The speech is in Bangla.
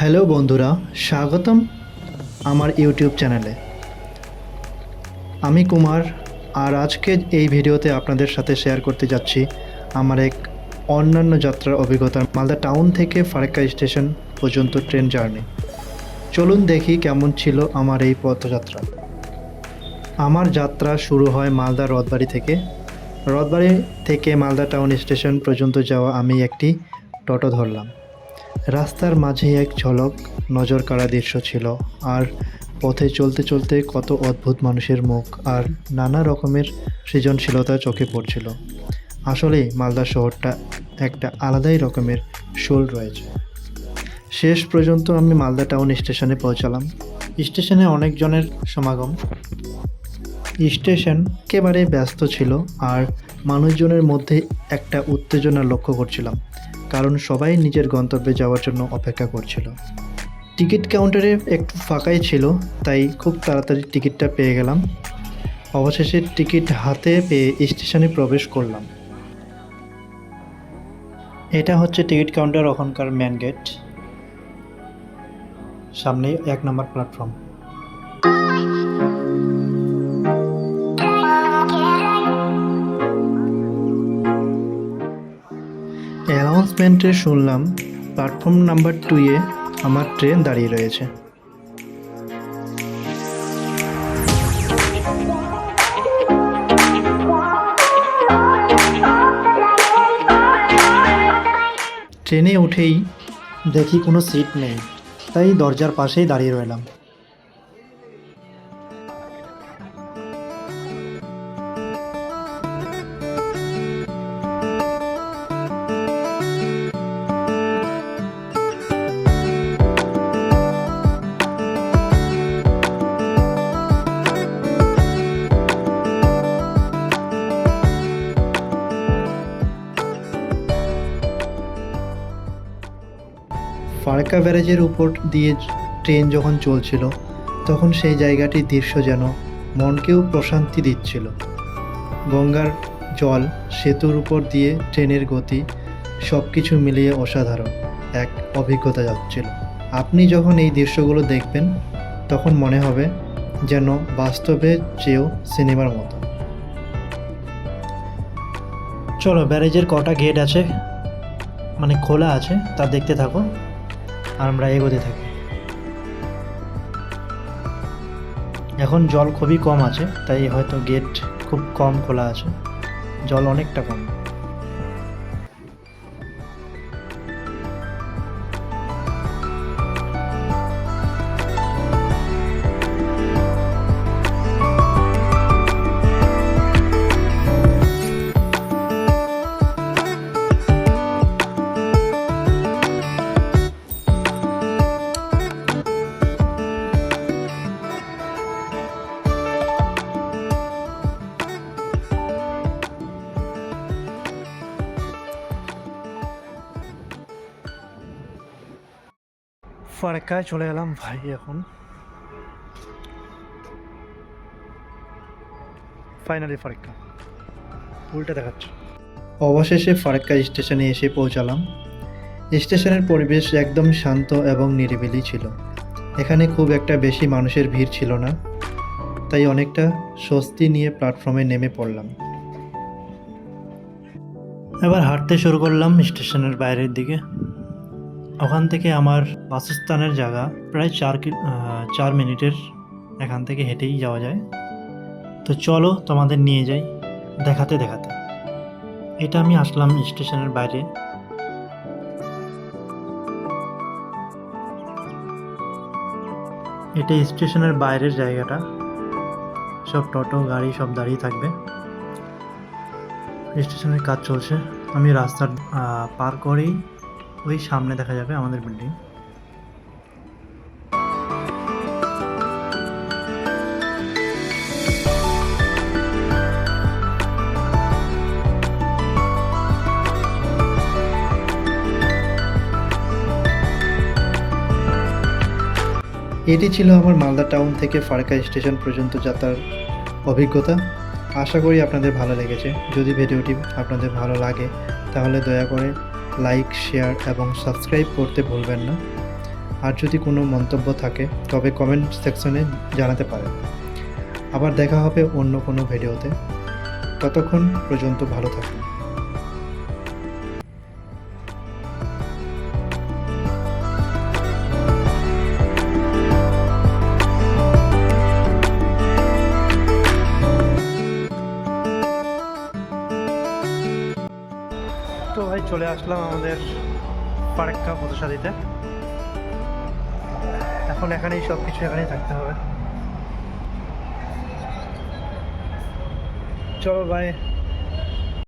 হ্যালো বন্ধুরা, স্বাগতম আমার ইউটিউব চ্যানেলে। আমি কুমার, আর আজকে এই ভিডিওতে আপনাদের সাথে শেয়ার করতে যাচ্ছি আমার এক অন্যান্য যাত্রার অভিজ্ঞতা মালদা টাউন থেকে ফারাক্কা স্টেশন পর্যন্ত ট্রেন জার্নি। চলুন দেখি কেমন ছিল আমার এই পথযাত্রা। আমার যাত্রা শুরু হয় মালদা রথবাড়ি থেকে। রথবাড়ি থেকে মালদা টাউন স্টেশন পর্যন্ত যাওয়া আমি একটি টোটো ধরলাম। রাস্তার মাঝে এক ঝলক নজর কাড়া দৃশ্য ছিল, আর পথে চলতে চলতে কত অদ্ভুত মানুষের মুখ আর নানা রকমের সৃজনশীলতা চোখে পড়ছিল। আসলেই মালদা শহরটা একটা আলাদাই রকমের শোল রয়েছে। শেষ পর্যন্ত আমি মালদা টাউন স্টেশনে পৌঁছালাম। স্টেশনে অনেকজনের সমাগম। স্টেশন একেবারে ব্যস্ত ছিল আর মানুষজনের মধ্যে একটা উত্তেজনা লক্ষ্য করছিলাম, কারণ সবাই নিজের গন্তব্যে যাওয়ার জন্য অপেক্ষা করছিল। টিকিট কাউন্টারে একটু ফাঁকাই ছিল, তাই খুব তাড়াতাড়ি টিকিটটা পেয়ে গেলাম। অবশেষে টিকিট হাতে পেয়ে স্টেশনে প্রবেশ করলাম। এটা হচ্ছে টিকিট কাউন্টার ওখানকার মেন গেট সামনেই এক নম্বর প্ল্যাটফর্ম অ্যানাউন্সমেন্টে শুনলাম প্ল্যাটফর্ম নাম্বার টুয়ে আমার ট্রেন দাঁড়িয়ে রয়েছে। ট্রেনে উঠেই দেখি কোনো সিট নেই, তাই দরজার পাশেই দাঁড়িয়ে রইলাম। ফারাক্কা ব্যারেজের উপর দিয়ে ট্রেন যখন চলছিল, তখন সেই জায়গাটির দৃশ্য যেন মনকেও প্রশান্তি দিচ্ছিল। গঙ্গার জল, সেতুর উপর দিয়ে ট্রেনের গতি সব কিছু মিলিয়ে অসাধারণ এক অভিজ্ঞতা যাচ্ছিল। আপনি যখন এই দৃশ্যগুলো দেখবেন, তখন মনে হবে যেন বাস্তবে চেয়েও সিনেমার মতো। চলো, ব্যারেজের কটা গেট আছে মানে খোলা আছে, তা দেখতে থাকো। আর আমরা এগোতে থাকি। এখন জল খুবই কম আছে, তাই হয়তো গেট খুব কম খোলা আছে। জল অনেকটা কম। ফারাক্কায় চলে এলাম ভাই এখন। ফাইনালি ফারাক্কা। উল্টে দেখাচ্ছে। অবশেষে ফারাক্কা স্টেশনে এসে পৌঁছালাম। স্টেশনের পরিবেশ একদম শান্ত এবং নিরিবিলি ছিল। এখানে খুব একটা বেশি মানুষের ভিড় ছিল না। তাই অনেকটা স্বস্তি নিয়ে প্ল্যাটফর্মে নেমে পড়লাম। এবার হাঁটতে শুরু করলাম স্টেশনের বাইরের দিকে। ওখান থেকে আমার বাসস্থানের জায়গা প্রায় চার চার মিনিটের এখান থেকে হেঁটেই যাওয়া যায়। তো চলো তোমাদের নিয়ে যাই দেখাতে দেখাতে। এটা আমি আসলাম স্টেশনের বাইরে। এটা স্টেশনের বাইরের জায়গাটা। সব টোটো, গাড়ি সব দাঁড়িয়ে থাকবে। স্টেশনের কাজ চলছে। আমি রাস্তার পার করেই ওই সামনে দেখা যাবে আমাদের বিল্ডিং এটি ছিল আমার মালদা টাউন থেকে ফারাক্কা স্টেশন পর্যন্ত যাত্রার অভিজ্ঞতা। আশা করি আপনাদের ভালো লেগেছে। যদি ভিডিওটি আপনাদের ভালো লাগে, তাহলে দয়া করে লাইক, শেয়ার এবং সাবস্ক্রাইব করতে ভুলবেন না। আর যদি কোনো মন্তব্য থাকে, তবে কমেন্ট সেকশনে জানাতে পারেন। আবার দেখা হবে অন্য কোনো ভিডিওতে। ততক্ষণ পর্যন্ত ভালো থাকুন। চলে আসলাম আমাদের পারেক্কা পথসাদিতে এখন এখানেই সব কিছু এখানেই থাকতে হবে। চলো ভাই